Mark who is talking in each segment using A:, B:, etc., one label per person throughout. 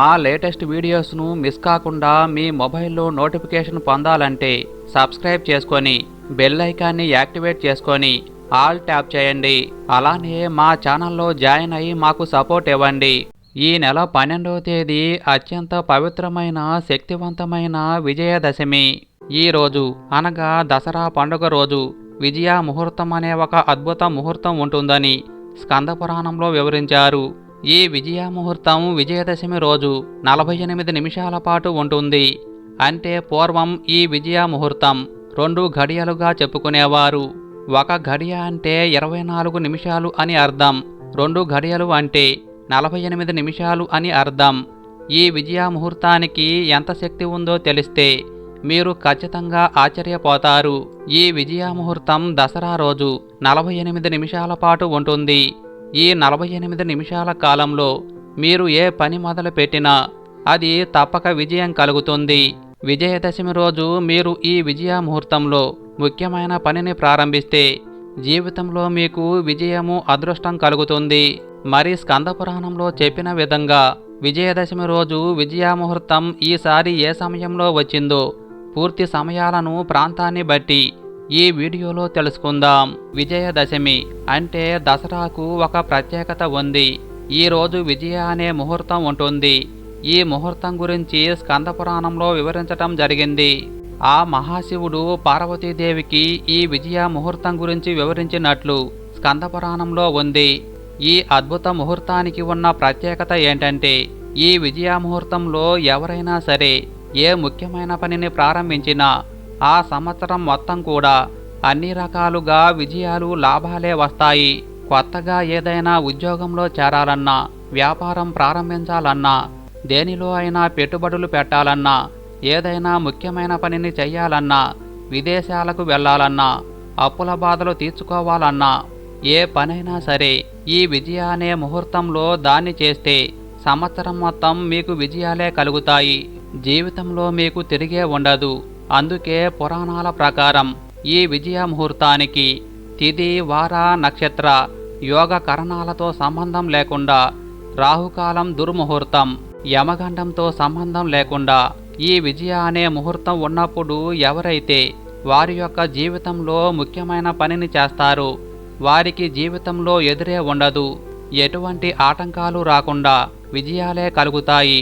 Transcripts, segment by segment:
A: మా latest వీడియోస్ను miss కాకుండా మీ మొబైల్లో నోటిఫికేషన్ పొందాలంటే సబ్స్క్రైబ్ చేసుకొని బెల్ ఐకాన్ని యాక్టివేట్ చేసుకొని ఆల్ ట్యాప్ చేయండి. అలానే మా ఛానల్లో జాయిన్ అయ్యి మాకు సపోర్ట్ ఇవ్వండి. ఈ నెల పన్నెండవ తేదీ అత్యంత పవిత్రమైన శక్తివంతమైన విజయదశమి. ఈ రోజు అనగా దసరా పండుగ రోజు. విజయ ముహూర్తం అనే ఒక అద్భుత ముహూర్తం ఉంటుందని స్కందపురాణంలో వివరించారు. ఈ విజయ ముహూర్తం విజయదశమి రోజు నలభై ఎనిమిది నిమిషాల పాటు ఉంటుంది. అంటే పూర్వం ఈ విజయ ముహూర్తం రెండు ఘడియలుగా చెప్పుకునేవారు. ఒక ఘడియ అంటే ఇరవై నాలుగు నిమిషాలు అని అర్థం. రెండు ఘడియలు అంటే నలభై ఎనిమిది నిమిషాలు అని అర్థం. ఈ విజయ ముహూర్తానికి ఎంత శక్తి ఉందో తెలిస్తే మీరు ఖచ్చితంగా ఆశ్చర్యపోతారు. ఈ విజయ ముహూర్తం దసరా రోజు నలభై ఎనిమిది నిమిషాల పాటు ఉంటుంది. ఈ నలభై ఎనిమిది నిమిషాల కాలంలో మీరు ఏ పని మొదలు పెట్టినా అది తప్పక విజయం కలుగుతుంది. విజయదశమి రోజు మీరు ఈ విజయ ముహూర్తంలో ముఖ్యమైన పనిని ప్రారంభిస్తే జీవితంలో మీకు విజయము అదృష్టం కలుగుతుంది. మరి స్కందపురాణంలో చెప్పిన విధంగా విజయదశమి రోజు విజయ ముహూర్తం ఈసారి ఏ సమయంలో వచ్చిందో పూర్తి సమయాలను ప్రాంతాన్ని బట్టి ఈ వీడియోలో తెలుసుకుందాం. విజయదశమి అంటే దసరాకు ఒక ప్రత్యేకత ఉంది. ఈరోజు విజయ అనే ముహూర్తం ఉంటుంది. ఈ ముహూర్తం గురించి స్కందపురాణంలో వివరించటం జరిగింది. ఆ మహాశివుడు పార్వతీదేవికి ఈ విజయ ముహూర్తం గురించి వివరించినట్లు స్కందపురాణంలో ఉంది. ఈ అద్భుత ముహూర్తానికి ఉన్న ప్రత్యేకత ఏంటంటే ఈ విజయ ముహూర్తంలో ఎవరైనా సరే ఏ ముఖ్యమైన పనిని ప్రారంభించినా ఆ సంవత్సరం మొత్తం కూడా అన్ని రకాలుగా విజయాలు లాభాలే వస్తాయి. కొత్తగా ఏదైనా ఉద్యోగంలో చేరాలన్నా వ్యాపారం ప్రారంభించాలన్నా దేనిలో అయినా పెట్టుబడులు పెట్టాలన్నా ఏదైనా ముఖ్యమైన పనిని చెయ్యాలన్నా విదేశాలకు వెళ్ళాలన్నా అప్పుల బాధలు తీర్చుకోవాలన్నా ఏ పనైనా సరే ఈ విజయ అనే ముహూర్తంలో దాన్ని చేస్తే సంవత్సరం మొత్తం మీకు విజయాలే కలుగుతాయి. జీవితంలో మీకు తిరిగే ఉండదు. అందుకే పురాణాల ప్రకారం ఈ విజయ ముహూర్తానికి తిది వార నక్షత్ర యోగ కరణాలతో సంబంధం లేకుండా రాహుకాలం దుర్ముహూర్తం యమగండంతో సంబంధం లేకుండా ఈ విజయ అనే ముహూర్తం ఉన్నప్పుడు ఎవరైతే వారి యొక్క జీవితంలో ముఖ్యమైన పనిని చేస్తారు వారికి జీవితంలో ఎదురే ఉండదు ఎటువంటి ఆటంకాలు రాకుండా విజయాలే కలుగుతాయి.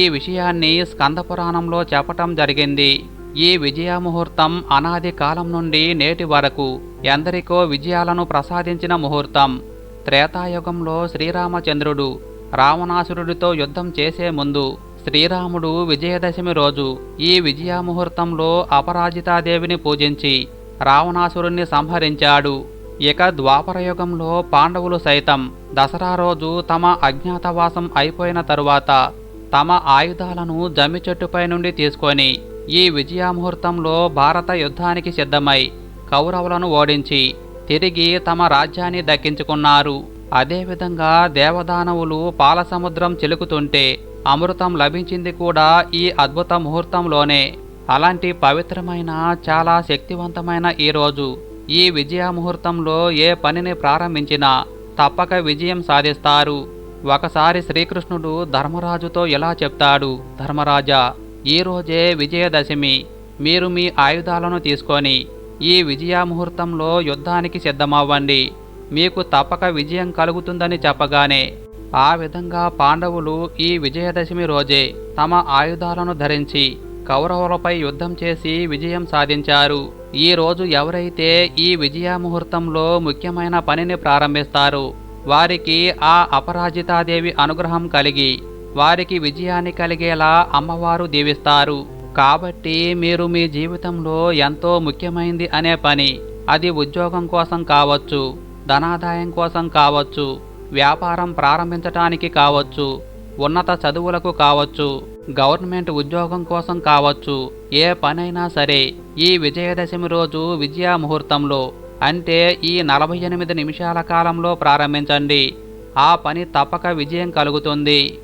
A: ఈ విషయాన్ని స్కందపురాణంలో చెప్పటం జరిగింది. ఈ విజయముహూర్తం అనాది కాలం నుండి నేటి వరకు ఎందరికో విజయాలను ప్రసాదించిన ముహూర్తం. త్రేతాయుగంలో శ్రీరామచంద్రుడు రావణాసురుడితో యుద్ధం చేసే ముందు శ్రీరాముడు విజయదశమి రోజు ఈ విజయముహూర్తంలో అపరాజితాదేవిని పూజించి రావణాసురుణ్ణి సంహరించాడు. ఇక ద్వాపరయుగంలో పాండవులు సైతం దసరా రోజు తమ అజ్ఞాతవాసం అయిపోయిన తరువాత తమ ఆయుధాలను జమ్మి చెట్టుపై నుండి తీసుకొని ఈ విజయ ముహూర్తంలో భారత యుద్ధానికి సిద్ధమై కౌరవులను ఓడించి తిరిగి తమ రాజ్యాన్ని దక్కించుకున్నారు. అదేవిధంగా దేవదానవులు పాలసముద్రం చిలుకుతుంటే అమృతం లభించింది కూడా ఈ అద్భుత ముహూర్తంలోనే. అలాంటి పవిత్రమైన చాలా శక్తివంతమైన ఈ రోజు. ఈ విజయ ముహూర్తంలో ఏ పనిని ప్రారంభించినా తప్పక విజయం సాధిస్తారు. ఒకసారి శ్రీకృష్ణుడు ధర్మరాజుతో ఎలా చెప్తాడు ధర్మరాజా ఈ రోజే విజయదశమి. మీరు మీ ఆయుధాలను తీసుకొని ఈ విజయాముహూర్తంలో యుద్ధానికి సిద్ధమవ్వండి. మీకు తప్పక విజయం కలుగుతుందని చెప్పగానే ఆ విధంగా పాండవులు ఈ విజయదశమి రోజే తమ ఆయుధాలను ధరించి కౌరవులపై యుద్ధం చేసి విజయం సాధించారు. ఈ రోజు ఎవరైతే ఈ విజయాముహూర్తంలో ముఖ్యమైన పనిని ప్రారంభిస్తారు వారికి ఆ అపరాజితాదేవి అనుగ్రహం కలిగి వారికి విజయాన్ని కలిగేలా అమ్మవారు దీవిస్తారు. కాబట్టి మీరు మీ జీవితంలో ఎంతో ముఖ్యమైంది అనే పని. అది ఉద్యోగం కోసం కావచ్చు ధనాదాయం కోసం కావచ్చు వ్యాపారం ప్రారంభించటానికి కావచ్చు ఉన్నత చదువులకు కావచ్చు గవర్నమెంట్ ఉద్యోగం కోసం కావచ్చు ఏ పనైనా సరే ఈ విజయదశమి రోజు విజయ ముహూర్తంలో అంటే ఈ నలభై ఎనిమిది నిమిషాల కాలంలో ప్రారంభించండి. ఆ పని తప్పక విజయం కలుగుతుంది.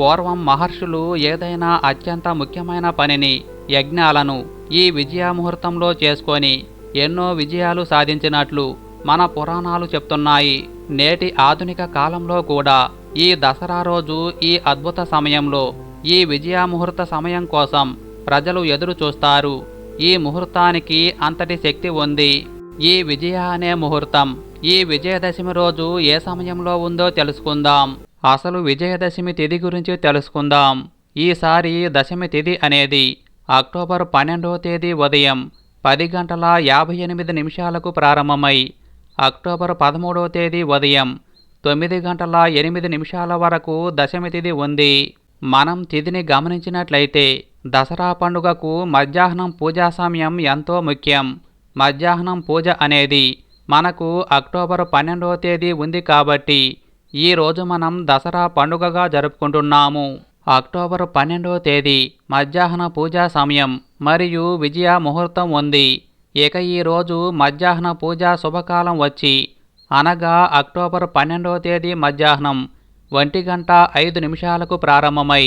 A: పూర్వం మహర్షులు ఏదైనా అత్యంత ముఖ్యమైన పనిని యజ్ఞాలను ఈ విజయ ముహూర్తంలో చేసుకొని ఎన్నో విజయాలు సాధించినట్లు మన పురాణాలు చెప్తున్నాయి. నేటి ఆధునిక కాలంలో కూడా ఈ దసరా రోజు ఈ అద్భుత సమయంలో ఈ విజయ ముహూర్త సమయం కోసం ప్రజలు ఎదురు చూస్తారు. ఈ ముహూర్తానికి అంతటి శక్తి ఉంది. ఈ విజయ అనే ముహూర్తం ఈ విజయదశమి రోజు ఏ సమయంలో ఉందో తెలుసుకుందాం. అసలు విజయదశమి తిథి గురించి తెలుసుకుందాం. ఈసారి దశమి తిథి అనేది అక్టోబర్ పన్నెండవ తేదీ ఉదయం పది గంటల యాభై ఎనిమిది నిమిషాలకు ప్రారంభమై అక్టోబర్ పదమూడవ తేదీ ఉదయం తొమ్మిది గంటల ఎనిమిది నిమిషాల వరకు దశమి తిథి ఉంది. మనం తిథిని గమనించినట్లయితే దసరా పండుగకు మధ్యాహ్నం పూజా సమయం ఎంతో ముఖ్యం. మధ్యాహ్నం పూజ అనేది మనకు అక్టోబర్ పన్నెండవ తేదీ ఉంది కాబట్టి ఈ రోజు మనం దసరా పండుగగా జరుపుకుంటున్నాము. అక్టోబర్ పన్నెండవ తేదీ మధ్యాహ్న పూజా సమయం మరియు విజయ ముహూర్తం ఉంది. ఇక ఈరోజు మధ్యాహ్న పూజా శుభకాలం వచ్చి అనగా అక్టోబర్ పన్నెండవ తేదీ మధ్యాహ్నం ఒంటి గంట ఐదు నిమిషాలకు ప్రారంభమై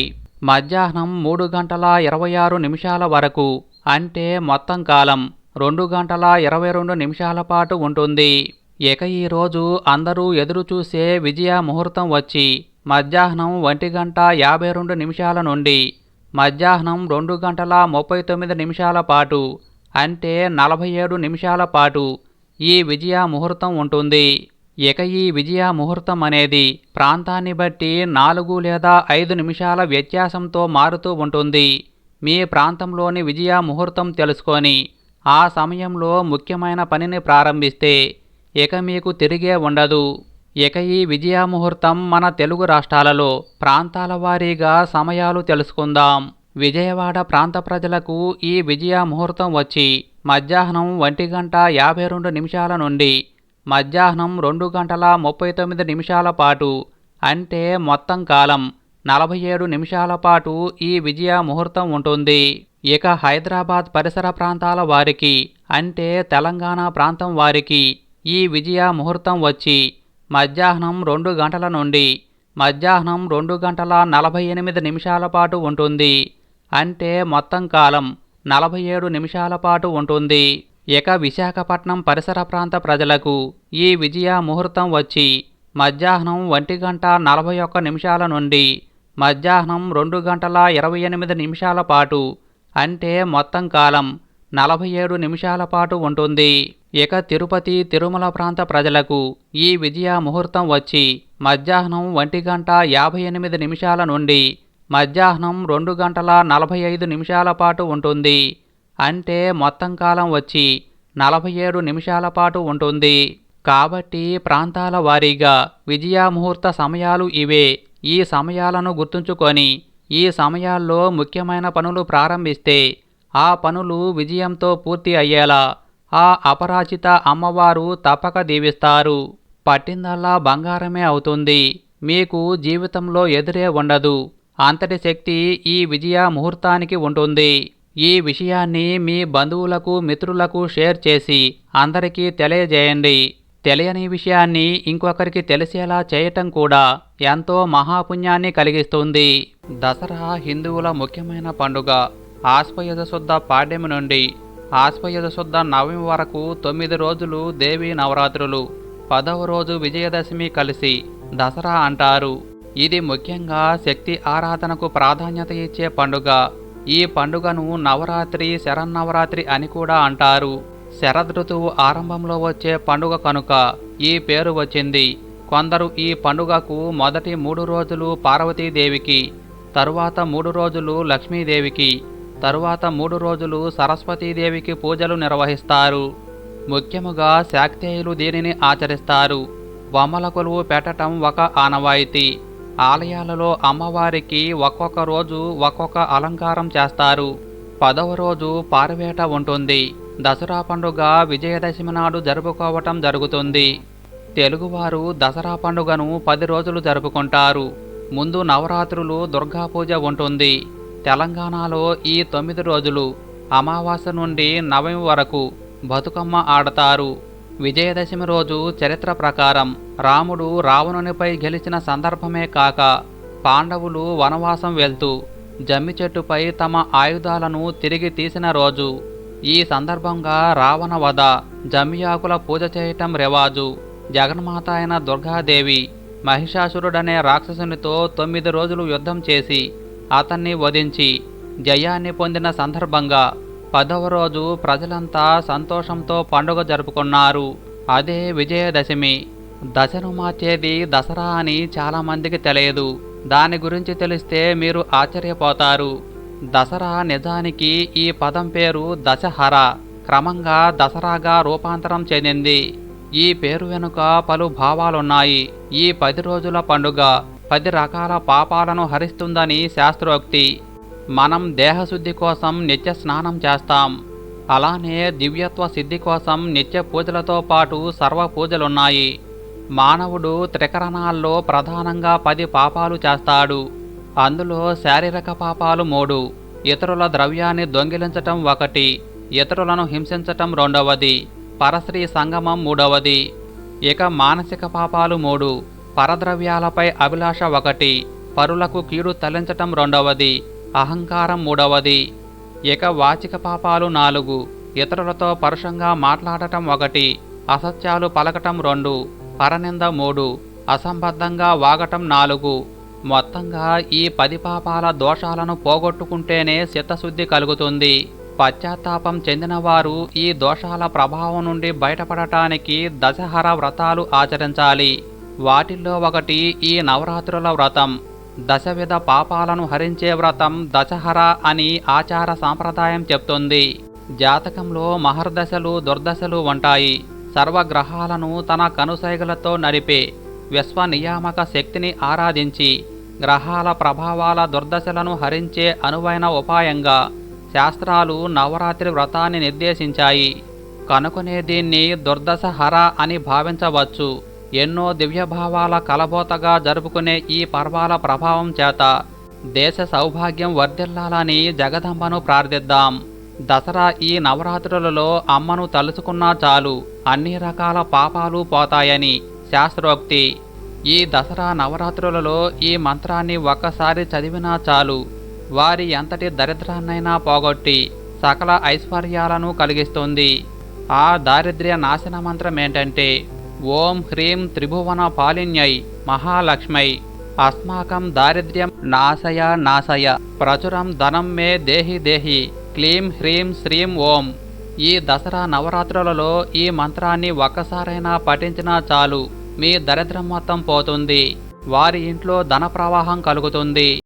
A: మధ్యాహ్నం మూడు గంటల ఇరవై ఆరు నిమిషాల వరకు అంటే మొత్తం కాలం రెండు గంటల ఇరవై రెండు నిమిషాల పాటు ఉంటుంది. ఇక ఈరోజు రోజు అందరూ ఎదురు చూసే విజయ ముహూర్తం వచ్చి మధ్యాహ్నం ఒంటి గంట యాభై రెండు నిమిషాల నుండి మధ్యాహ్నం రెండు గంటల ముప్పై తొమ్మిది నిమిషాల పాటు అంటే నలభై ఏడు నిమిషాల పాటు ఈ విజయ ముహూర్తం ఉంటుంది. ఇక ఈ విజయ ముహూర్తం అనేది ప్రాంతాన్ని బట్టి నాలుగు లేదా ఐదు నిమిషాల వ్యత్యాసంతో మారుతూ ఉంటుంది. మీ ప్రాంతంలోని విజయ ముహూర్తం తెలుసుకొని ఆ సమయంలో ముఖ్యమైన పనిని ప్రారంభిస్తే ఇక మీకు తిరిగే ఉండదు. ఇక ఈ విజయ ముహూర్తం మన తెలుగు రాష్ట్రాలలో ప్రాంతాల వారీగా సమయాలు తెలుసుకుందాం. విజయవాడ ప్రాంత ప్రజలకు ఈ విజయ ముహూర్తం వచ్చి మధ్యాహ్నం ఒంటి గంట యాభై రెండు నిమిషాల నుండి మధ్యాహ్నం రెండు గంటల ముప్పై తొమ్మిది నిమిషాల పాటు అంటే మొత్తం కాలం నలభై ఏడు నిమిషాల పాటు ఈ విజయ ముహూర్తం ఉంటుంది. ఇక హైదరాబాద్ పరిసర ప్రాంతాల వారికి అంటే తెలంగాణ ప్రాంతం వారికి ఈ విజయ ముహూర్తం వచ్చి మధ్యాహ్నం రెండు గంటల నుండి మధ్యాహ్నం రెండు గంటల నలభై ఎనిమిది నిమిషాల పాటు ఉంటుంది. అంటే మొత్తం కాలం నలభై ఏడు నిమిషాల పాటు ఉంటుంది. ఇక విశాఖపట్నం పరిసర ప్రాంత ప్రజలకు ఈ విజయ ముహూర్తం వచ్చి మధ్యాహ్నం ఒంటి గంట నలభై ఒక్క నిమిషాల నుండి మధ్యాహ్నం రెండు గంటల ఇరవై ఎనిమిది నిమిషాల పాటు. అంటే మొత్తం కాలం నలభై ఏడు నిమిషాల పాటు ఉంటుంది. ఇక తిరుపతి తిరుమల ప్రాంత ప్రజలకు ఈ విజయ ముహూర్తం వచ్చి మధ్యాహ్నం ఒంటి గంట యాభై ఎనిమిది నిమిషాల నుండి మధ్యాహ్నం రెండు గంటల నలభై ఐదు నిమిషాల పాటు ఉంటుంది. అంటే మొత్తం కాలం వచ్చి నలభై ఏడు నిమిషాల పాటు ఉంటుంది. కాబట్టి ప్రాంతాల వారీగా విజయ ముహూర్త సమయాలు ఇవే. ఈ సమయాలను గుర్తుంచుకొని ఈ సమయాల్లో ముఖ్యమైన పనులు ప్రారంభిస్తే ఆ పనులు విజయంతో పూర్తి అయ్యేలా ఆ అపరాజిత అమ్మవారు తప్పక దీవిస్తారు. పట్టిందల్లా బంగారమే అవుతుంది. మీకు జీవితంలో ఎదురే ఉండదు. అంతటి శక్తి ఈ విజయ ముహూర్తానికి ఉంటుంది. ఈ విషయాన్ని మీ బంధువులకు మిత్రులకు షేర్ చేసి అందరికీ తెలియజేయండి. తెలియని విషయాన్ని ఇంకొకరికి తెలిసేలా చేయటం కూడా ఎంతో మహాపుణ్యాన్ని కలిగిస్తుంది. దసరా హిందువుల ముఖ్యమైన పండుగ. ఆశ్వయుధ శుద్ధ పాడ్యమి నుండి ఆశ్వయుధ శుద్ధ నవమి వరకు తొమ్మిది రోజులు దేవి నవరాత్రులు. పదవ రోజు విజయదశమి కలిసి దసరా అంటారు. ఇది ముఖ్యంగా శక్తి ఆరాధనకు ప్రాధాన్యత ఇచ్చే పండుగ. ఈ పండుగను నవరాత్రి శరన్నవరాత్రి అని కూడా అంటారు. శరదృతువు ఆరంభంలో వచ్చే పండుగ కనుక ఈ పేరు వచ్చింది. కొందరు ఈ పండుగకు మొదటి మూడు రోజులు పార్వతీదేవికి తరువాత మూడు రోజులు లక్ష్మీదేవికి తరువాత మూడు రోజులు సరస్వతీదేవికి పూజలు నిర్వహిస్తారు. ముఖ్యముగా శాక్తేయులు దీనిని ఆచరిస్తారు. బొమ్మల కొలువు పెట్టటం ఒక ఆనవాయితీ. ఆలయాలలో అమ్మవారికి ఒక్కొక్క రోజు ఒక్కొక్క అలంకారం చేస్తారు. పదవ రోజు పారవేట ఉంటుంది. దసరా పండుగ విజయదశమి నాడు జరుపుకోవటం జరుగుతుంది. తెలుగువారు దసరా పండుగను పది రోజులు జరుపుకుంటారు. ముందు నవరాత్రులు దుర్గా పూజ ఉంటుంది. తెలంగాణలో ఈ తొమ్మిది రోజులు అమావాస్య నుండి నవమి వరకు బతుకమ్మ ఆడతారు. విజయదశమి రోజు చరిత్ర ప్రకారం రాముడు రావణునిపై గెలిచిన సందర్భమే కాక పాండవులు వనవాసం వెళ్తూ జమ్మి చెట్టుపై తమ ఆయుధాలను తిరిగి తీసిన రోజు. ఈ సందర్భంగా రావణ వధ జమ్మియాకుల పూజ చేయటం రివాజు. జగన్మాత అయిన దుర్గాదేవి మహిషాసురుడనే రాక్షసునితో తొమ్మిది రోజులు యుద్ధం చేసి అతన్ని వధించి జయాన్ని పొందిన సందర్భంగా పదవ రోజు ప్రజలంతా సంతోషంతో పండుగ జరుపుకున్నారు. అదే విజయదశమి. దశను మార్చేది దసరా అని చాలామందికి తెలియదు. దాని గురించి తెలిస్తే మీరు ఆశ్చర్యపోతారు. దసరా నిజానికి ఈ పదం పేరు దశహర. క్రమంగా దసరాగా రూపాంతరం చెందింది. ఈ పేరు వెనుక పలు భావాలున్నాయి. ఈ పది రోజుల పండుగ పది రకాల పాపాలను హరిస్తుందని శాస్త్రోక్తి. మనం దేహశుద్ధి కోసం నిత్య స్నానం చేస్తాం. అలానే దివ్యత్వ సిద్ధి కోసం నిత్య పూజలతో పాటు సర్వ పూజలున్నాయి. మానవుడు త్రికరణాల్లో ప్రధానంగా పది పాపాలు చేస్తాడు. అందులో శారీరక పాపాలు మూడు. ఇతరుల ద్రవ్యాన్ని దొంగిలించటం ఒకటి. ఇతరులను హింసించటం రెండవది. పరశ్రీ సంగమం మూడవది. ఇక మానసిక పాపాలు మూడు. పరద్రవ్యాలపై అభిలాష ఒకటి పరులకు కీడు తలించటం రెండవది అహంకారం మూడవది. ఇక వాచిక పాపాలు నాలుగు ఇతరులతో పరుషంగా మాట్లాడటం ఒకటి అసత్యాలు పలకటం రెండు పరనింద మూడు అసంబద్ధంగా వాగటం నాలుగు. మొత్తంగా ఈ పది పాపాల దోషాలను పోగొట్టుకుంటేనే చిత్తశుద్ధి కలుగుతుంది. పశ్చాత్తాపం చెందినవారు ఈ దోషాల ప్రభావం నుండి బయటపడటానికి దశహర వ్రతాలు ఆచరించాలి. వాటిల్లో ఒకటి ఈ నవరాత్రుల వ్రతం. దశవిధ పాపాలను హరించే వ్రతం దశహర అని ఆచార సాంప్రదాయం చెప్తుంది. జాతకంలో మహర్దశలు దుర్దశలు ఉంటాయి. సర్వగ్రహాలను తన కనుసైగలతో నడిపే విశ్వనియామక శక్తిని ఆరాధించి గ్రహాల ప్రభావాల దుర్దశలను హరించే అనువైన ఉపాయంగా శాస్త్రాలు నవరాత్రి వ్రతాన్ని నిర్దేశించాయి. కనుకొనే దీన్ని దుర్దశహర అని భావించవచ్చు. ఎన్నో దివ్యభావాల కలబోతగా జరుపుకునే ఈ పర్వాల ప్రభావం చేత దేశ సౌభాగ్యం వర్ధిల్లాలని జగదంబను ప్రార్థిద్దాం. దసరా ఈ నవరాత్రులలో అమ్మను తలుచుకున్నా చాలు అన్ని రకాల పాపాలు పోతాయని శాస్త్రోక్తి. ఈ దసరా నవరాత్రులలో ఈ మంత్రాన్ని ఒక్కసారి చదివినా చాలు వారి ఎంతటి దరిద్రాన్నైనా పోగొట్టి సకల ఐశ్వర్యాలను కలిగిస్తుంది. ఆ దారిద్ర్య నాశన మంత్రం ఏంటంటే ఓం హ్రీం త్రిభువన పాలిన్యై మహాలక్ష్మై. అస్మాకం దారిద్ర్యం నాశయ నాశయ. ప్రచురం ధనం మే దేహి దేహి. క్లీం హ్రీం శ్రీం ఓం. ఈ దసరా నవరాత్రులలో ఈ మంత్రాన్ని ఒక్కసారైనా పఠించినా చాలు. మీ దరిద్రం మొత్తం పోతుంది. వారి ఇంట్లో ధన ప్రవాహం కలుగుతుంది.